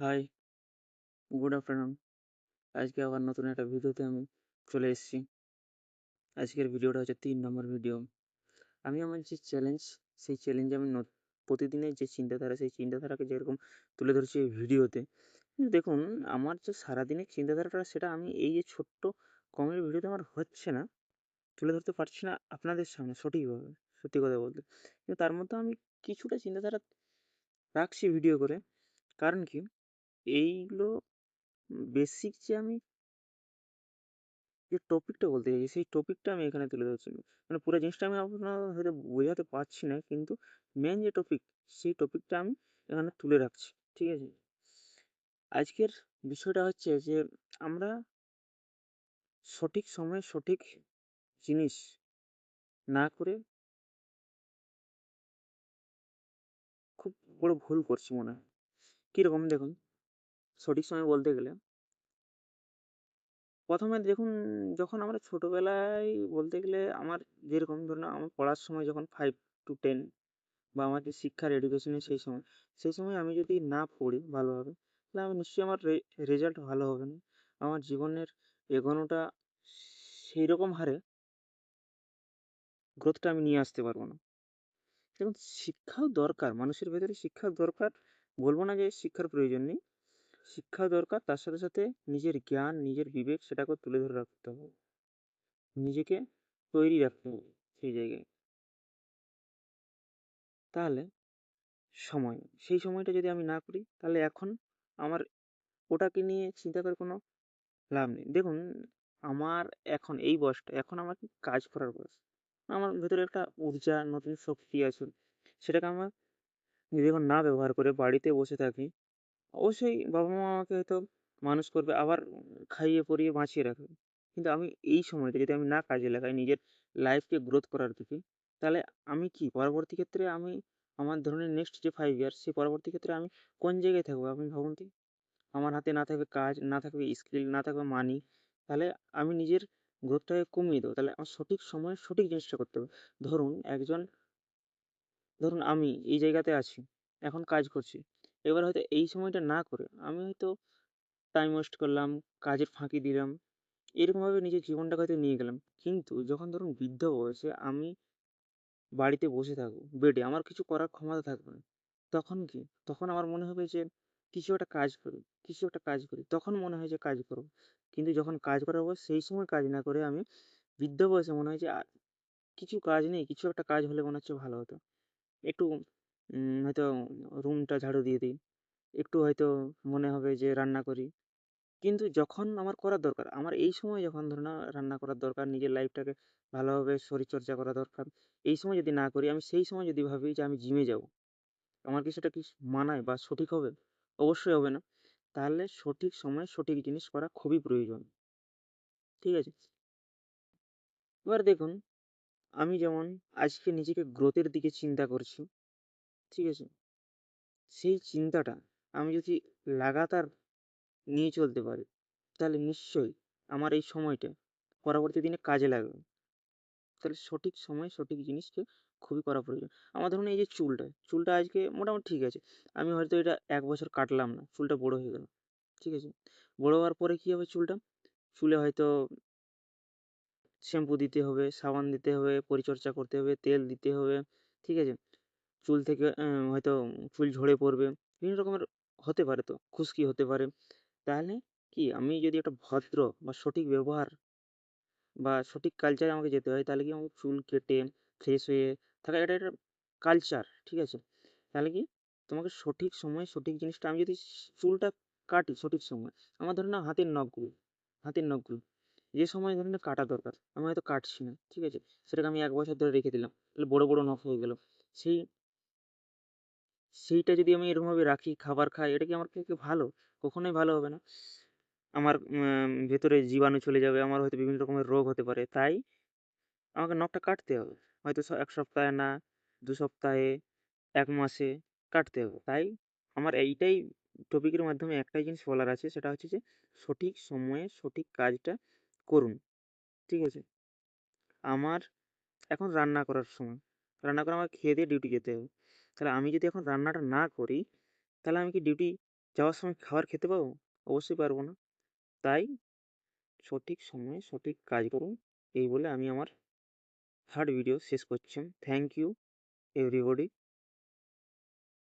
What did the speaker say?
Hi good afternoon আজকে আবার নতুন একটা ভিডিওতে আমি চলে এসেছি। আজকের ভিডিওটা হচ্ছে তিন নম্বর ভিডিও। আমি আমার যে চ্যালেঞ্জ সেই চ্যালেঞ্জে আমি প্রতিদিনের যে চিন্তাধারা, সেই চিন্তাধারাকে যেরকম তুলে ধরছি এই ভিডিওতে। দেখুন, আমার যে সারাদিনের চিন্তাধারাটা, সেটা আমি এই যে ছোট্ট কমের ভিডিওতে আমার হচ্ছে না, তুলে ধরতে পারছি না আপনাদের সামনে সঠিকভাবে, সত্যি কথা বলতে। কিন্তু তার মধ্যে আমি কিছুটা চিন্তাধারা রাখছি ভিডিও করে। কারণ কি? এইগুলো বেসিক যে আমি যে টপিকটা বলতে চাইছি, সেই টপিকটা আমি এখানে তুলে ধরছি। মানে পুরো জিনিসটা আমি আপনার হয়তো বোঝাতে পারছি না, কিন্তু মেন যে টপিক সেই টপিকটা আমি এখানে তুলে রাখছি, ঠিক আছে? আজকের বিষয়টা হচ্ছে যে আমরা সঠিক সময়ে সঠিক জিনিস না করে খুব বড় ভুল করছি মনে হয়। কীরকম দেখুন? সঠিক সময় বলতে গেলে। প্রথমে দেখুন, যখন আমরা ছোটোবেলায় বলতে গেলে আমার যেরকম ধরুন আমার পড়ার সময় যখন ফাইভ টু টেন বা আমার যে শিক্ষার এডুকেশনের সেই সময় সেই সময় আমি যদি না পড়ি ভালোভাবে, তাহলে আমি নিশ্চয়ই আমার রেজাল্ট ভালো হবে না। আমার জীবনের এগোনোটা সেই রকম হারে গ্রোথটা আমি নিয়ে আসতে পারব না। এবং শিক্ষাও দরকার, মানুষের ভেতরে শিক্ষার দরকার, বলব না যে শিক্ষার প্রয়োজন নেই। শিক্ষা দরকার, তার সাথে সাথে নিজের জ্ঞান, নিজের বিবেক সেটাকেও তুলে ধরে রাখতে হবে। নিজেকে তৈরি রাখতে হবে সেই জায়গায়। তাহলে সময়, সেই সময়টা যদি আমি না করি, তাহলে এখন আমার ওটাকে নিয়ে চিন্তা করে কোনো লাভ নেই। দেখুন, আমার এখন এই বয়সটা, এখন আমার কি কাজ করার বয়স? আমার ভেতরে একটা ঊর্জা, নতুন শক্তি আছে। সেটাকে আমার, যদি এখন না ব্যবহার করে বাড়িতে বসে থাকি অবশ্যই বাবা মা আমাকে হয়তো মানুষ করবে, আবার খাইয়ে পরিয়ে বাঁচিয়ে রাখবে। কিন্তু আমি এই সময়টা যদি আমি না কাজে লাগাই নিজের লাইফকে গ্রোথ করার দিকে, তাহলে আমি কি পরবর্তী ক্ষেত্রে আমি আমার ধরনের নেক্সট যে ফাইভ ইয়ার্স সেই পরবর্তী ক্ষেত্রে আমি কোন জায়গায় থাকব? আপনি ভাবুন তো, আমার হাতে না থাকবে কাজ, না থাকবে স্কিল না থাকবে মানি তাহলে আমি নিজের গ্রোথটাকে কমিয়ে দেবো। তাহলে আমার সঠিক সময়ে সঠিক জিনিসটা করতে হবে। ধরুন একজন, ধরুন আমি এই জায়গাতে আছি, এখন কাজ করছি। এবার হয়তো এই সময়টা না করে আমি হয়তো টাইম ওয়েস্ট করলাম, কাজের ফাঁকি দিলাম, এরকমভাবে নিজের জীবনটাকে হয়তো নিয়ে গেলাম। কিন্তু যখন ধরুন বৃদ্ধ বয়সে আমি বাড়িতে বসে থাকব বেডে আমার কিছু করার ক্ষমতা থাকবে না, তখন কি? তখন আমার মনে হবে যে কিছু একটা কাজ করি, কিছু একটা কাজ করি, তখন মনে হয় যে কাজ করব। কিন্তু যখন কাজ করার বয়স সেই সময় কাজ না করে আমি বৃদ্ধ বয়সে মনে হয় যে কিছু কাজ নেই, কিছু একটা কাজ হলে মনে হচ্ছে ভালো হতো। একটু হয়তো রুমটা ঝাড়ু দিয়ে দিই। একটু হয়তো মনে হবে যে রান্না করি। কিন্তু যখন আমার করার দরকার, আমার এই সময় যখন ধরুন না রান্না করার দরকার, নিজের লাইফটাকে ভালোভাবে শরীরচর্চা করা দরকার, এই সময় যদি না করি, আমি সেই সময় যদি ভাবি যে আমি জিমে যাব, আমার কি সেটা কি মানায় বা সঠিক হবে? অবশ্যই হবে না। তাহলে সঠিক সময়ে সঠিক জিনিস করা খুবই প্রয়োজন। ঠিক আছে? এবার দেখুন, আমি যেমন আজকে নিজেকে গ্রোথের দিকে চিন্তা করছি ঠিক আছে? সেই চিন্তাটা আমি যদি লাগাতার নিয়ে চলতে পারি, তাহলে নিশ্চয়ই আমার এই সময়টা পরবর্তী দিনে কাজে লাগবে। তাহলে সঠিক সময়ে সঠিক জিনিসকে খুবই করা প্রয়োজন। আমার ধরুন এই যে চুলটা চুলটা আজকে মোটামুটি ঠিক আছে। আমি হয়তো এটা এক বছর কাটলাম না, চুলটা বড়ো হয়ে গেল, ঠিক আছে? বড়ো হওয়ার পরে কী হবে চুলটা? চুলে হয়তো শ্যাম্পু দিতে হবে, সাবান দিতে হবে, পরিচর্যা করতে হবে, তেল দিতে হবে, ঠিক আছে? চুল থেকে হয়তো চুল ঝরে পড়বে, বিভিন্ন রকমের হতে পারে তো, খুশকি হতে পারে। তাহলে কি আমি যদি একটা ভদ্র বা সঠিক ব্যবহার বা সঠিক কালচারে আমাকে যেতে হয়, তাহলে কি আমাকে চুল কেটে ফ্রেশ হয়ে থাকা এটা একটা কালচার ঠিক আছে? তাহলে কি তোমাকে সঠিক সময়ে সঠিক জিনিসটা, আমি যদি চুলটা কাটি সঠিক সময়, আমার ধরে না হাতের নখগুলো হাতের নখগুলো, যে সময় ধরে না কাটা দরকার, আমি হয়তো কাটছি না, ঠিক আছে? সেটাকে আমি এক বছর ধরে রেখে দিলাম, তাহলে বড় বড় নখ হয়ে গেলো। সেই সেইটা যদি আমি এরকমভাবে রাখি, খাবার খাই, এটা কি আমার পক্ষে ভালো? কখনোই ভালো হবে না। আমার ভেতরে জীবাণু চলে যাবে, আমার হয়তো বিভিন্ন রকমের রোগ হতে পারে। তাই আমাকে নখটা কাটতে হবে। হয়তো এক সপ্তাহে না, দু সপ্তাহে, এক মাসে কাটতে হবে। তাই আমার এইটাই টপিকের মাধ্যমে একটাই জিনিস বলার আছে, সেটা হচ্ছে যে সঠিক সময়ে সঠিক কাজটা করুন। ঠিক আছে? আমার এখন রান্না করার সময়, রান্না করে আমার খেয়ে দিয়ে ডিউটি যেতে হবে। তাহলে আমি যদি এখন রান্নাটা না করি, তাহলে আমি কি ডিউটি যাওয়ার সময় খাবার খেতে পাবো? অবশ্যই পারব না। তাই সঠিক সময়ে সঠিক কাজ করুন। এই বলে আমি আমার থার্ড ভিডিও শেষ করছি। Thank you everybody